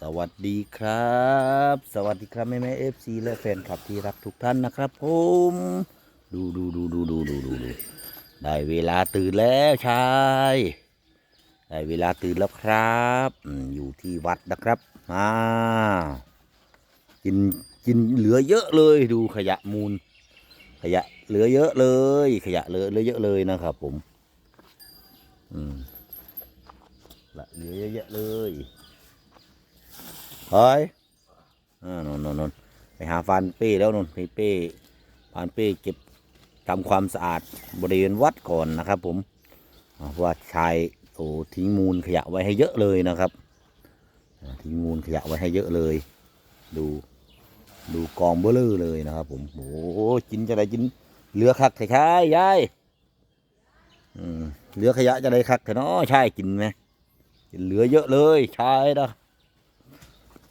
สวัสดีครับ สวัสดีครับแม่แม่เอฟซีและแฟนคลับที่รักทุกท่านนะครับผมดูดูดูดูดูดูดูดูได้เวลาตื่นแล้วชายได้เวลาตื่นแล้วครับอยู่ที่วัดนะครับอ่ากินกินเหลือเยอะเลยดูขยะมูล ขยะเหลือเยอะเลย ขยะเหลือเหลือเยอะเลยนะครับผม อืมละเหลือเยอะเลย เฮ้ยอ่านนนนนไปหาฟานเป้แล้วนนไปเป้ฟานเป้เก็บทำความสะอาดบริเวณวัดก่อนนะครับ ผมเพราะว่าชายโอ้ทิ้งมูลขยะไว้ให้เยอะเลยนะครับทิ้งมูลขยะไว้ให้เยอะเลย ดูดูกองเบลอเลยนะครับ ผมโอ้โหกินจะได้กินเหลือคักใช่ยายเหลือขยะจะได้คักแต่เนาะใช่กินไหมกินเหลือเยอะเลยใช่นะ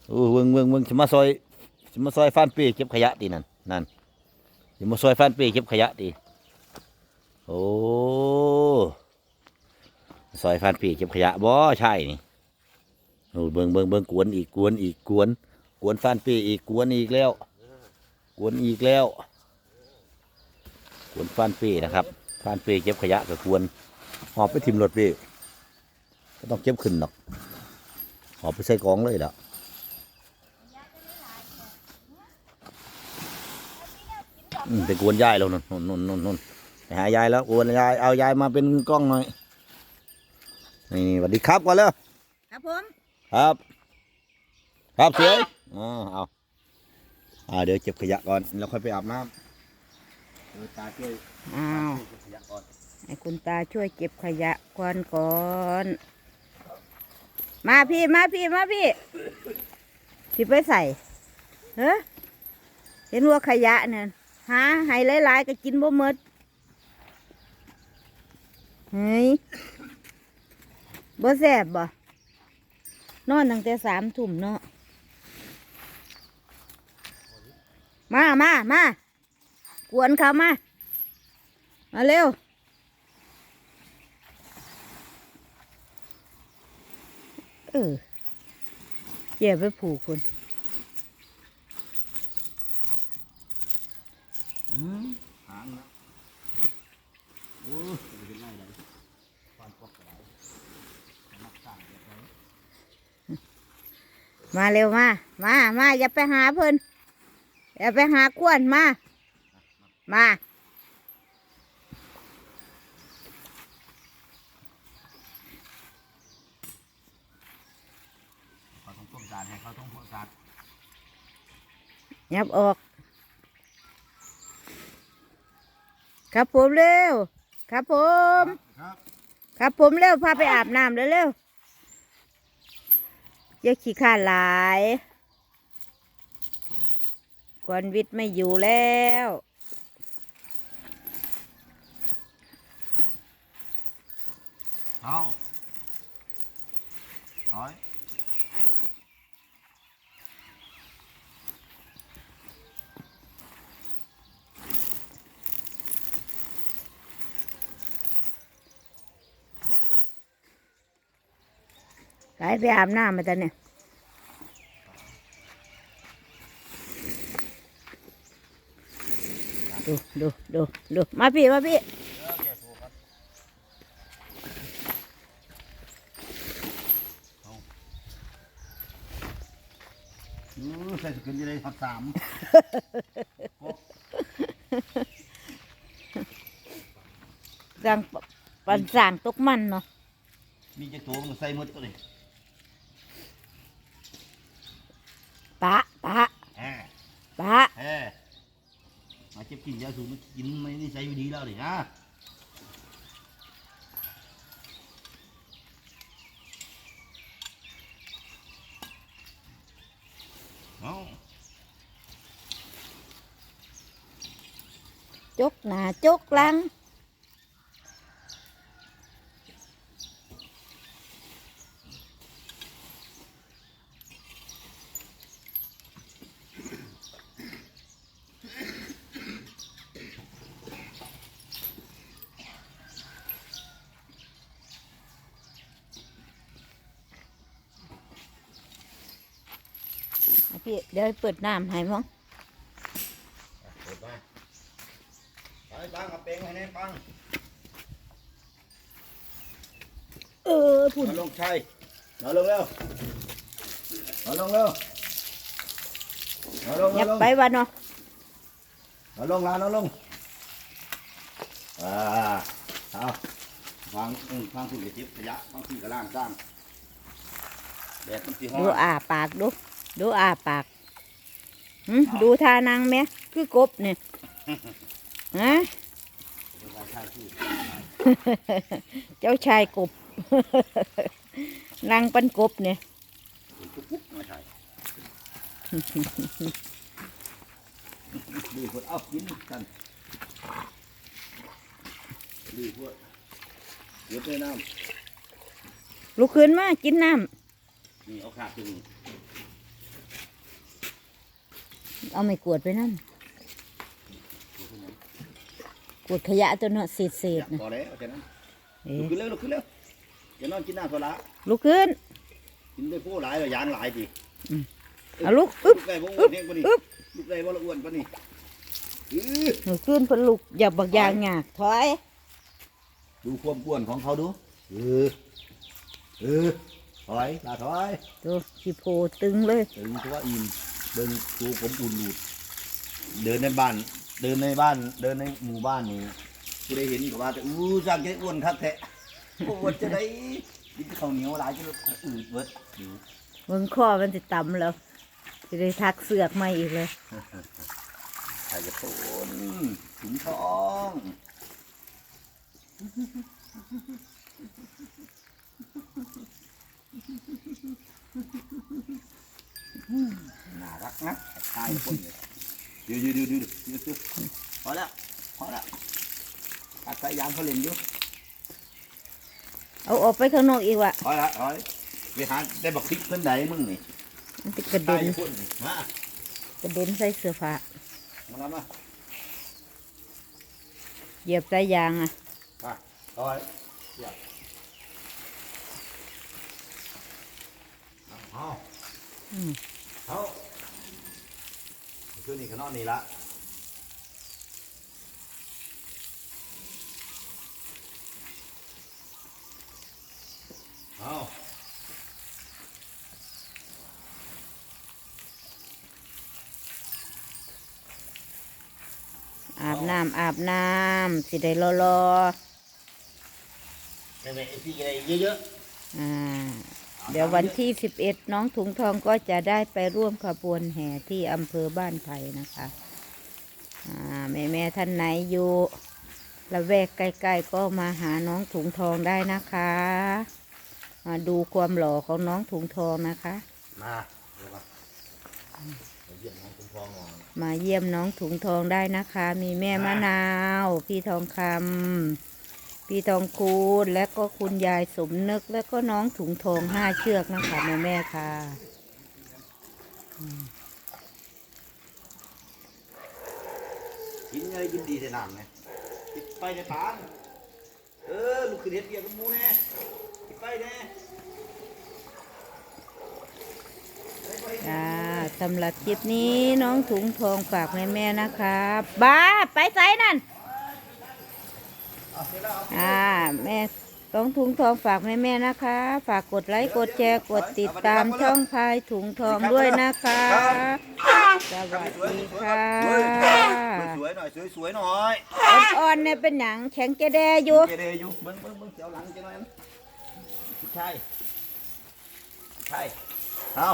โอ้เวิงเวิงเวิงจะมาซอยจะมาซอยฟานเป้เก็บขยะตีนั่นนั่นจะมาซอยฟานเป้เก็บขยะตีโอ้ซอยฟานเป้เก็บขยะบ่ใช่นี่โอ้เบิงเบิงเบิงกวนอีกกวนอีกกวนกวนฟานเป้อีกกวนอีกแล้วกวนอีกแล้วกวนฟานเป้นะครับฟานเป้เก็บขยะกับกวนหอบไปทิมรถเป้ก็ต้องเก็บขึ้นหรอกหอบไปใส่กองเลยละ อืมไปกวนยายแล้วนนนนนนนนไปหายายแล้วกวนยายเอายายมาเป็นกล้องหน่อยนี่สวัสดีครับก่อนแล้วครับผมครับ ครับเสืออ่าเอาอ่าเดี๋ยวเก็บขยะก่อนแล้วค่อยไปอาบน้ำเออตาช่วยอ้าวเก็บขยะก่อนให้คุณตาช่วยเก็บขยะก่อนก่อนมาพี่มาพี่มาพี่พี่ไปใส่เฮ้เห็นว่าขยะเนี่ย หาให้หลายๆก็กินบ่หมดเฮ้ยบ่แซ่บบ่นอนตั้งแต่สามทุ่มเนาะมามามากวนเขามา มาเร็วเออเย่ไปผูกคุณ อืม หางนะโอ้ยจะไปเห็นไรเลยฟานปอกกระไรมักสร้างแบบไหนมาเร็วมา มา มาอย่าไปหาเพิ่นอย่าไปหาขวนมา มา เขาต้องต้มจานให้เขาต้องพวกจานยับออก ครับผมเร็ว ครับผม ครับครับผมเร็วพาไปอาบน้ำเร็วเร็วอย่าขี้ข้านหลายกวนวิทย์ไม่อยู่แล้วเอาถอย ไปไปอาบน้ำมาตอนเนี่ยดูดูดูดูมาพี่ มาพี่อือใส่สกินจะได้ทับสามสั่งปันสั่งตกมันเนาะมีจะตัวมันก็ใส่หมดก็เลย ปะปะ แฮ่ เฮ้มาเจ็บกินยาสูบมันกินไม่ได้ใช้อยู่ดีแล้วดิฮะเอาจกหนาจกลัง พี่เดี๋ยวเปิดน้ำให้มั้งเปิดมาไปปังเอาเปงให้แน่ปังเออพุ่นนอนลงชัยนอนลงเร็วนอนลงเร็วนอนลงนออย่านลงไปวะเนาะนอนลงลานอนลงอ่าเอาฟังอืมฟังคุณกระจิบขยะฟังคุณกระล่างสร้างแดดมันสีห้อดูน อ่าปากดู ดูอ่าปากหึดูท่านางแม่คือกบเนี่ยฮะเจ้าชายกบนางปันกบเนี่ยปุ๊บไม่ใช่ดีพวดเอากินกันดีพวดเดี๋ยวไปน้ำลุกขึ้นมากินน้นี่เอาขาดถึงำ เอาไม่กวดไปนั่นกวดขยะตัวเนาะเศษเศษๆนะพอแล้วแค่นั้นเอ๊ลุกะขึ้นเร็วลุกขึ้นเร็วจะนอนกินน้ำโซละลุกขึ้นกินด้วยผู้หลายเลยยางหลายดิอืมเอาลุกอึ๊บลุกได้บ่อ้อึ๊วนบเนี่ยปะนี่อึ๊บลุกได้บ่ละอ้วนปะนี่อื้อลุกขึ้นเพนลุกอย่าบักยางหยากถอย ดูความกวนของเขาดูเออเออถอยลาถอยดูขี้โพตึงเลยถึงตัวอิ่ม เดินตัวผมอุ่นหลุดเดินในบ้าน เดินในบ้าน เดินในหมู่บ้านนี่กูได้เห็นกับว่าแต่อู้สร้างแค่อ้วนคักแท้อ้วนจะได้กินข้าวเหนียวหลายจะอืดเบิดหิวมึงข้อมันจะต่ำแล้วจะได้ทักเสือกมาอีกเลยใครจะโนถุงทอง น่ารักนะตายคนเนี่ยเดี๋ยวเดี๋ยวเดี๋ยวเดี๋ยวเดี๋ยวเดี๋ยวพอแล้วพอแล้วอาศัยยามเขาเล่นอยู่เอาออกไปข้างนอกอีกว่ะพอแล้วพอแล้วไปหาได้บักพริกเพิ่นใดมึงนี่มันจะกระตาเด็ยนคนนี่มากระเด็นใส่เสื้อผ้ามาแล้วมาเหยียบสายยางอะไปพอแล้วเดี๋ยวเอาอืมเอา คืนนี้ก็นอนนี่ละเอาอาบน้ำอาบน้ำสิได้รอรอ แม่แม่ไอ้พี่อะไรเยอะๆ อ่า เดี๋ยววันที่สิบเอ็ดน้องถุงทองก็จะได้ไปร่วมขบวนแห่ที่อำเภอบ้านไผ่นะคะอ่าแม่แม่ๆท่านไหนอยู่ละแวกใกล้ๆก็มาหาน้องถุงทองได้นะคะมาดูความหล่อของน้องถุงทองนะคะๆมาเดี๋ยวมาเดี๋ยวเยี่ยมน้องคุณพ่อหน่อยมาเยี่ยมน้องถุงทองได้นะคะ มีแม่มะนาว พี่ทองคำ พี่ทองคูณและก็คุณยายสมนึก และก็น้องถุงทองห้าเชือกนะคะแม่แม่ๆค่ะกินไงกินดีแต่น้ำไงปิดไฟในปานเออลูกขึ้นเฮ็ดเบียร์กับหมูแน่ปิดไฟแน่จ้าสำหรับคลิปนี้น้องถุงทองฝากแม่แม่ๆนะคะบ้าไปไสนั่นเอาเสร็จแล้วเอาอ่าแม่น้องถุงทองฝากแม่แม่ๆนะคะ ฝากกดไลค์กดแชร์กดติดตามช่องพายถุงทองด้วยนะคะสวัสดีค่ะสวยๆหน่อยสวยๆหน่อยอ่อนๆเนี่ยเป็นหนังแข็งแกแดอยู่เจเดอยู่เบิ้งเบิ้งเบิ้งเสียวหลังจังหน่อยนะใช่ใช่เอา